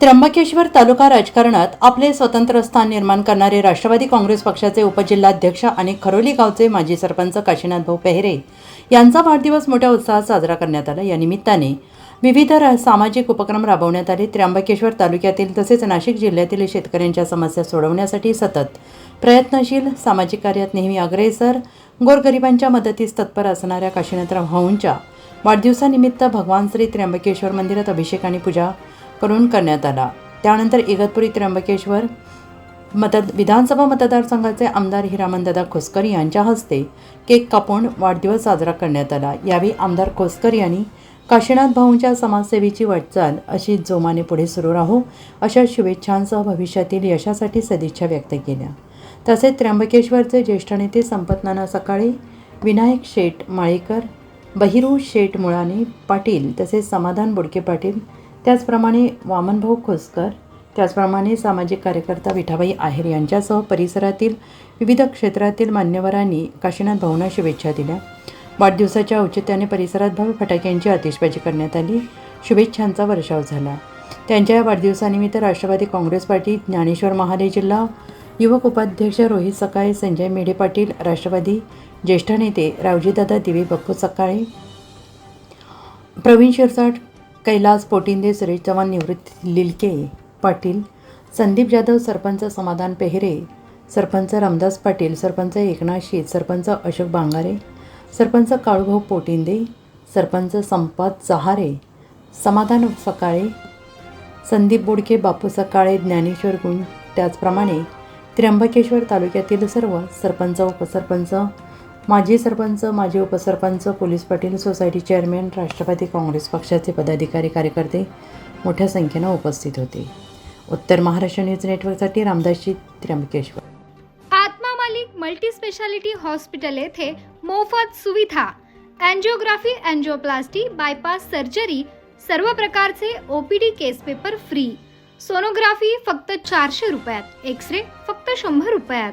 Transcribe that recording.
त्र्यंबकेश्वर तालुका राजकारणात आपले स्वतंत्र स्थान निर्माण करणारे राष्ट्रवादी काँग्रेस पक्षाचे उपजिल्हाध्यक्ष आणि खरोली गावचे माजी सरपंच काशीनाथ भाऊ पेहरे यांचा वाढदिवस मोठ्या उत्साहात साजरा करण्यात आला. या निमित्ताने विविध सामाजिक उपक्रम राबवण्यात आले. त्र्यंबकेश्वर तालुक्यातील तसेच नाशिक जिल्ह्यातील शेतकऱ्यांच्या समस्या सोडवण्यासाठी सतत प्रयत्नशील सामाजिक कार्यात नेहमी अग्रेसर गोरगरिबांच्या मदतीस तत्पर असणाऱ्या काशीनाथराव भाऊंच्या वाढदिवसानिमित्त भगवान श्री त्र्यंबकेश्वर मंदिरात अभिषेक आणि पूजा करून करण्यात आला. त्यानंतर इगतपुरी त्र्यंबकेश्वर मतद विधानसभा मतदारसंघाचे आमदार हिरामनदादा खोसकर यांच्या हस्ते केक कापून वाढदिवस साजरा करण्यात आला. यावेळी आमदार खोसकर यांनी काशीनाथ भाऊंच्या समाजसेवेची वाटचाल अशी जोमाने पुढे सुरू राहो अशा शुभेच्छांसह भविष्यातील यशासाठी सदिच्छा व्यक्त केल्या तसेच त्र्यंबकेश्वरचे ज्येष्ठ नेते संपत नाना सकाळे विनायक शेठ माळेकर बहिरू शेठ मुळाने पाटील तसेच समाधान बुडके पाटील त्याचप्रमाणे वामनभाऊ खोसकर त्याचप्रमाणे सामाजिक कार्यकर्ता विठाबाई आहेर यांच्यासह परिसरातील विविध क्षेत्रातील मान्यवरांनी काशीनाथ भाऊंना शुभेच्छा दिल्या. वाढदिवसाच्या औचित्याने परिसरात भव्य फटाक्यांची आतिषबाजी करण्यात आली. शुभेच्छांचा वर्षाव झाला. त्यांच्या या वाढदिवसानिमित्त राष्ट्रवादी काँग्रेस पार्टी ज्ञानेश्वर महाले जिल्हा युवक उपाध्यक्ष रोहित सकाळे संजय मेढे पाटील राष्ट्रवादी ज्येष्ठ नेते रावजीदादा दिवे बप्पू सकाळे प्रवीण शिरसाट कैलास पोटिंदे सुरेश चव्हाण निवृत्ती लिलके पाटील संदीप जाधव सरपंच समाधान पेहरे सरपंच रामदास पाटील सरपंच एकनाथ शेत सरपंच अशोक बांगारे सरपंच काळूभाऊ पोटिंदे सरपंच संपात चहारे समाधान सकाळे संदीप बोडके बापू सकाळे ज्ञानेश्वर गुण त्याचप्रमाणे त्र्यंबकेश्वर तालुक्यातील सर्व सरपंच उपसरपंच माजी सरपंच माजी उपसरपंच police Patil society chairman Rashtravadi Congress पक्षाचे पदाधिकारी कार्यकर्ते मोठ्या संख्येनं उपस्थित होते. उत्तर महाराष्ट्र न्यूज नेटवर्कसाठी रामदासजी Trimbakeshwar. Atma Malik multi speciality hospital येथे मोफत सुविधा अँजिओग्राफी अँजिओप्लास्टी बायपास सर्जरी सर्व प्रकारचे OPD case paper free. Sonography फक्त चारशे रुपयात एक्स रे फक्त शंभर रुपयात.